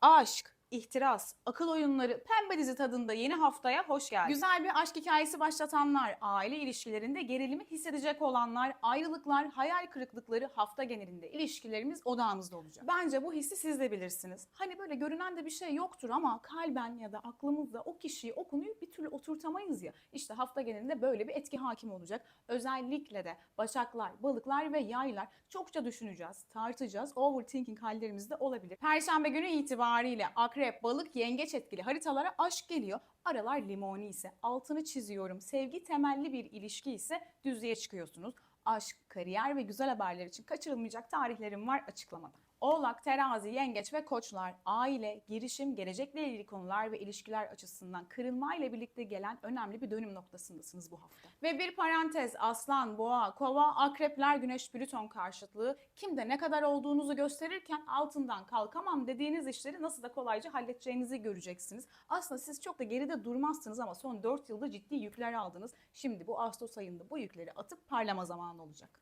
aşk, ihtiras, akıl oyunları, pembe dizi tadında yeni haftaya hoş geldiniz. Güzel bir aşk hikayesi başlatanlar, aile ilişkilerinde gerilimi hissedecek olanlar, ayrılıklar, hayal kırıklıkları hafta genelinde ilişkilerimiz odağımızda olacak. Bence bu hissi siz de bilirsiniz. Hani böyle görünen de bir şey yoktur ama kalben ya da aklımızda o kişiyi, o konuyu bir türlü oturtamayız ya. İşte hafta genelinde böyle bir etki hakim olacak. Özellikle de başaklar, balıklar ve yaylar çokça düşüneceğiz, tartacağız. Overthinking hallerimiz de olabilir. Perşembe günü itibariyle akrep, balık, yengeç etkili haritalara aşk geliyor. Aralar limoni ise altını çiziyorum. Sevgi temelli bir ilişki ise düzlüğe çıkıyorsunuz. Aşk, kariyer ve güzel haberler için kaçırılmayacak tarihlerim var açıklamada. Oğlak, terazi, yengeç ve koçlar aile, girişim, gelecekle ilgili konular ve ilişkiler açısından kırılma ile birlikte gelen önemli bir dönüm noktasındasınız bu hafta. Ve bir parantez aslan, boğa, kova, akrepler, güneş, plüton karşıtlığı kimde ne kadar olduğunuzu gösterirken altından kalkamam dediğiniz işleri nasıl da kolayca halledeceğinizi göreceksiniz. Aslında siz çok da geride durmazsınız ama son 4 yılda ciddi yükler aldınız. Şimdi bu Ağustos ayında bu yükleri atıp parlama zamanı olacak.